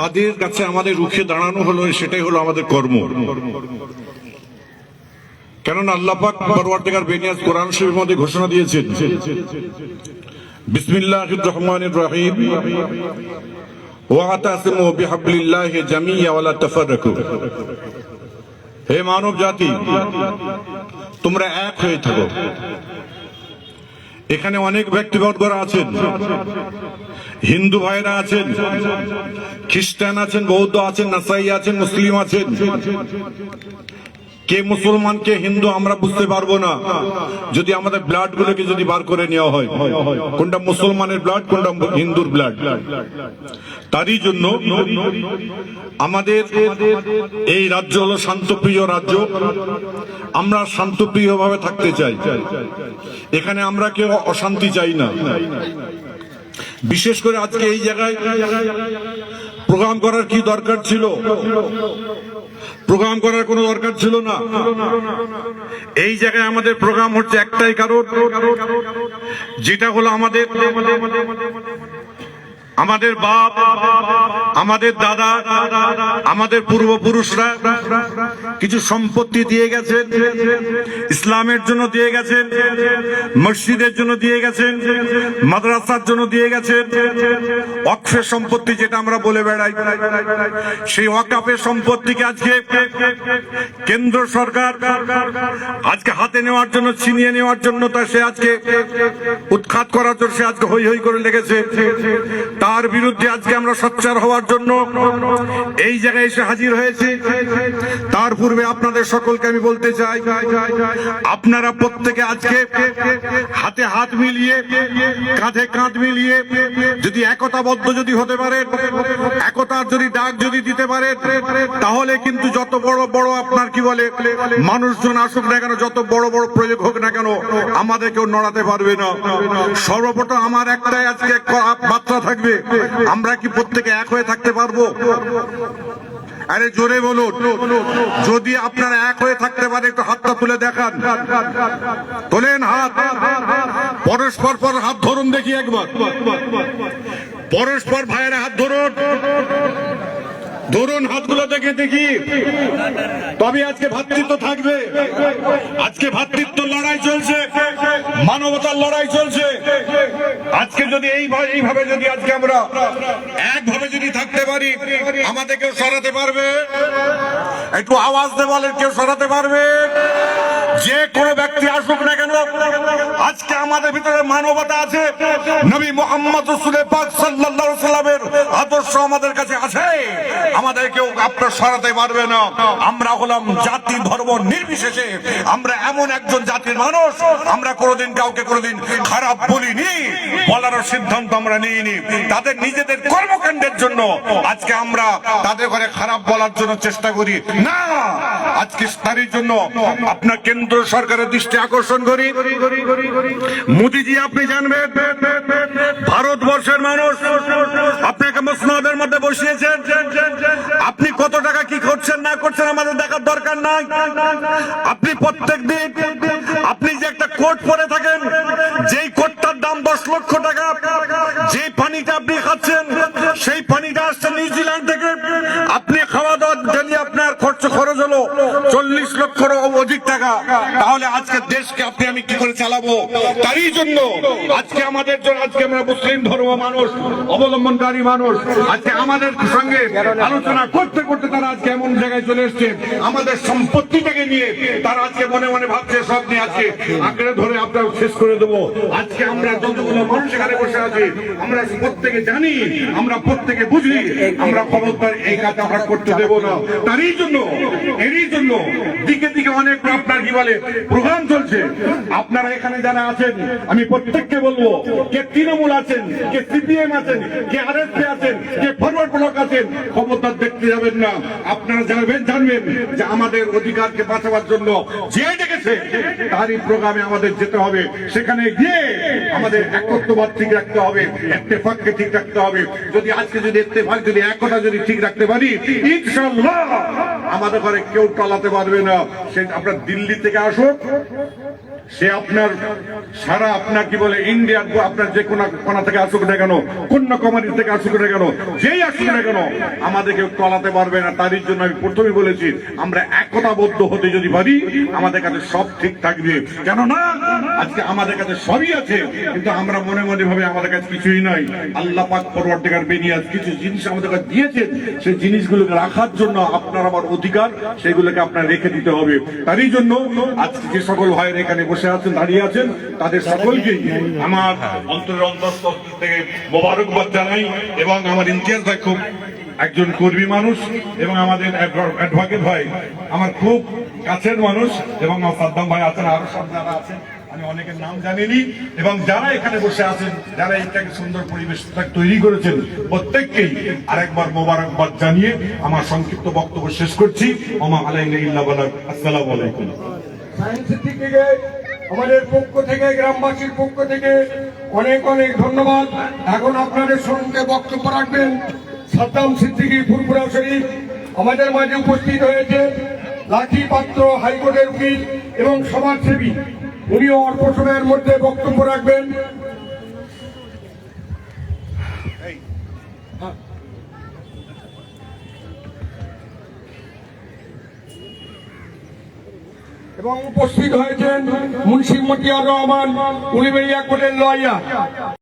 তাদের কাছে আমাদের রুখে দাঁড়ানো হলো, সেটাই হলো আমাদের কর্ম। কেননা আল্লাপাক পরওয়ার্তিকার বেনিয়াজ কোরআন শরীফের মধ্যে ঘোষণা দিয়েছেন, বিসমিল্লাহির রহমানির রহিম ওয়াতাসিমু বিহাবলিল্লাহি জামিয়া ওয়ালা তাফাররাকু। হে মানব জাতি তোমরা এক হয়ে থাকো। এখানে অনেক ব্যক্তিবর্গরা আছেন, হিন্দু ভাইরা আছেন, খ্রিস্টান আছেন, বৌদ্ধ আছেন, নাসাই আছেন, মুসলিম আছেন। কে মুসলমান, কে হিন্দু, আমরা বুঝতে পারব না। যদি আমাদের ব্লাড গুলোকে যদি বার করে নেওয়া হয়, কোনটা মুসলমানের ব্লাড, কোনটা হিন্দুর ব্লাড? তারই জন্য আমাদের এই রাজ্য হলো শান্তপ্রিয় রাজ্য। আমরা শান্তপ্রিয় ভাবে থাকতে চাই। এখানে আমরা কেউ অশান্তি চাই না। বিশেষ করে আজকে এই জায়গায় প্রোগ্রাম করার কি দরকার ছিল? প্রোগ্রাম করার কোনো দরকার ছিল না। এই জায়গায় আমাদের প্রোগ্রাম হচ্ছে একটাই কারণ, যেটা হলো আমাদের আমাদের বাপ, আমাদের দাদা, আমাদের পূর্বপুরুষরা কিছু সম্পত্তি দিয়ে গেছেন, ইসলামের জন্য দিয়ে গেছেন, মসজিদের জন্য দিয়ে গেছেন, মাদ্রাসার জন্য দিয়ে গেছেন। অক্ষের সম্পত্তি যেটা আমরা বলে বেড়াই, সেই ওয়াকাফের সম্পত্তিকে আজকে কেন্দ্র সরকার আজকে হাতে নেওয়ার জন্য, ছিনিয়ে নেওয়ার জন্য তা সে আজকে উৎখাত করার জন্য সে আজকে হই হই করে লেগেছে। তার বিরুদ্ধে আজকে আমরা সোচ্চার হওয়ার জন্য এই জায়গায় এসে হাজির হয়েছি। তার পূর্বে আপনাদের সকলকে আমি বলতে চাই, আপনারা প্রত্যেকে আজকে হাতে হাত মিলিয়ে, কাঁধে কাঁধ মিলিয়ে যদি একতাবদ্ধ যদি হতে পারে, একতার যদি ডাক যদি দিতে পারে, তাহলে কিন্তু যত বড় বড় আপনার কি বলে, মানুষজন আসুক না কেন, যত বড় বড় প্রয়োগ হোক না কেন, আমাদের কেউ নড়াতে পারবে না। সর্বপ্রথম আমার একটাই আজকে বার্তা থাকবে, আমরা কি প্রত্যেকে এক হয়ে থাকতে পারব? আরে জোরে বলুন। যদি আপনারা এক হয়ে থাকতে পারে, একটু হাতটা তুলে দেখান। তোলেন হাত। পরস্পর পর হাত ধরুন দেখি একবার। পরস্পর ভাইয়ের হাত ধরুন। ধরুন হাতগুলো দেখে দেখি। তবে আজকে ভাতৃত্ব থাকবে। আজকে ভাতৃত্ব লড়াই চলছে। মানবতার লড়াই চলছে। আজকে যদি এইভাবে এইভাবে যদি আজকে আমরা একভাবে যদি থাকতে পারি, আমাদের কেউ সরাতে পারবে? একটু আওয়াজ দেওয়ালের কেউ সরাতে পারবে? যে কোনো ব্যক্তি আসুক না কেন, আজকে আমাদের ভিতরে মানবতা আছে। নবী মোহাম্মদ রসুলের পাক সাল্লাল্লাহু সাল্লামের আদর্শ আমাদের কাছে আছে। আমাদের কেউ আপনার সরাতে পারবে না। আমরা হলাম জাতি ধর্ম নির্বিশেষে। আমরা এমন একজন জাতির মানুষ। আমরা কোনোদিন কাউকে কোনোদিন খারাপ বলিনি। বলার সিদ্ধান্ত আমরা নিইনি। তাদের নিজেদের কর্মকাণ্ডের জন্য আজকে আমরা তাদের ঘরে খারাপ বলার জন্য চেষ্টা করি। না! আজকে তারই জন্য আপনার কেন্দ্র সরকারের দৃষ্টি আকর্ষণ করি। মোদিজি, আপনি জানবেন, ভারতবর্ষের মানুষ আপনাকে মসনদের মধ্যে বসিয়েছেন। আপনি কত টাকা কি করছেন, না করছেন আমাদের দেখার দরকার নাই। আপনি প্রত্যেক দিন আপনি যে একটা কোট পরে থাকেন, যেই কোটটার দাম দশ লক্ষ টাকা যে পানিটা আপনি খাচ্ছেন, সেই পানিটা আসছে নিউজিল্যান্ড থেকে। চল্লিশ লক্ষর অধিক টাকা, তাহলে আজকে দেশকে আপনি আমি কি করে চালাবো? তারই জন্য আজকে আমাদের জন্য, আজকে আমরা মুসলিম ধর্ম মানুষ, অবলম্বনকারী মানুষ, আজকে আমাদের সঙ্গে আলোচনা করতে করতে তারা আজকে এমন জায়গায় চলে এসছে। আমাদের সম্পত্তিটাকে নিয়ে তারা আজকে মনে মনে ভাবছে, সব নিয়ে আজকে আঁকড়ে ধরে আপনার শেষ করে দেবো। আজকে আমরা যতগুলো মানুষ এখানে বসে আছি, আমরা প্রত্যেকে জানি, আমরা প্রত্যেকে বুঝি, আমরা ক্ষমতার এই কাজ আমরা করতে দেব না। তারই জন্য, এরই জন্য দিকে দিকে অনেক আপনার কি বলে, প্রোগ্রাম চলছে। আপনারা এখানে যারা আছেন, আমি প্রত্যেককে বলব, কে তৃণমূল আছেন, কে সিপিএম আছেন, কে আরএসপি আছেন, কে ফরওয়ার্ড ব্লক আছেন ক্ষমতা দেখতে যাবেন না। আপনারা জানবেন জানবেন যে আমাদের অধিকারকে বাঁচাবার জন্য যে ডেকেছে, তারই প্রোগ্রামে আমাদের যেতে হবে। সেখানে গিয়ে আমাদের একত্রবাদ ঠিক রাখতে হবে ইত্তেফাককে ঠিক রাখতে হবে। যদি আজকে যদি ইত্তেফাক যদি একতা যদি ঠিক রাখতে পারি, ইনশাআল্লাহ। আমাদের ঘরে কেউ টলাতে পারবে না। সে আপনার দিল্লি থেকে আসুক। সে আপনার সারা আপনার কি বলে, ইন্ডিয়ার আপনার যে কোনা কোনা থেকে আসুক না কেন কন্যাকুমারী থেকে আসুক না কেন, যেই আসুক না কেন আমাদেরকে টলাতে পারবে না। তারই জন্য আমি প্রথমে বলেছি, আমরা একতাবদ্ধ হতে যদি পারি, আমাদের কাছে সব ঠিক থাকবে। কেননা, আজকে আমাদের কাছে সবই আছে, কিন্তু আমরা মনে মনে ভাবে আমাদের কাছে কিছুই নাই। আল্লাহ পাক পরবর্তীকার বেনিয়াজ কিছু জিনিস আমাদের কাছে দিয়েছেন, সেই জিনিসগুলোকে রাখার জন্য আপনার আমার অধিকার, সেগুলোকে আপনার রেখে দিতে হবে। তারই জন্য আজকে যে সকল ভাইয়ের এখানে বসে আছেন, দাঁড়িয়ে আছেন, তাদের সকলকেই আমার অন্তরের অন্তঃস্থল থেকে মোবারকবাদ জানাই এবং আমার ইমতিয়াজ ভাই খুব একজন কর্মী মানুষ এবং আমাদের অ্যাডভোকেট ভাই আমার খুব কাছের মানুষ এবং আমার সাদ্দাম ভাই আছেন, আরও সব যারা আছেন, আমি অনেকের নাম জানিনি এবং যারা এখানে বসে আছেন, যারা এইটাকে সুন্দর পরিবেশ তৈরি করেছেন, প্রত্যেককেই আরেকবার মোবারকবাদ জানিয়ে আমার সংক্ষিপ্ত বক্তব্য শেষ করছি। ওমা বালাগ আসসালামু আলাইকুম। আমাদের পক্ষ থেকে, গ্রামবাসীর পক্ষ থেকে অনেক অনেক ধন্যবাদ। এখন আপনাদের সঙ্গে বক্তব্য রাখবেন সাদ্দাম সিদ্দিকি ফুরপুরা শরীফ। আমাদের মাঝে উপস্থিত হয়েছে লাঠি পাত্র হাইকোর্টের উকিল এবং সমাজসেবী। উনিও অল্প সময়ের মধ্যে বক্তব্য রাখবেন। এবং উপস্থিত হয়েছেন মুন্সি মতিয়ার রহমান উলিবেড়িয়া কোর্টের লয়ার।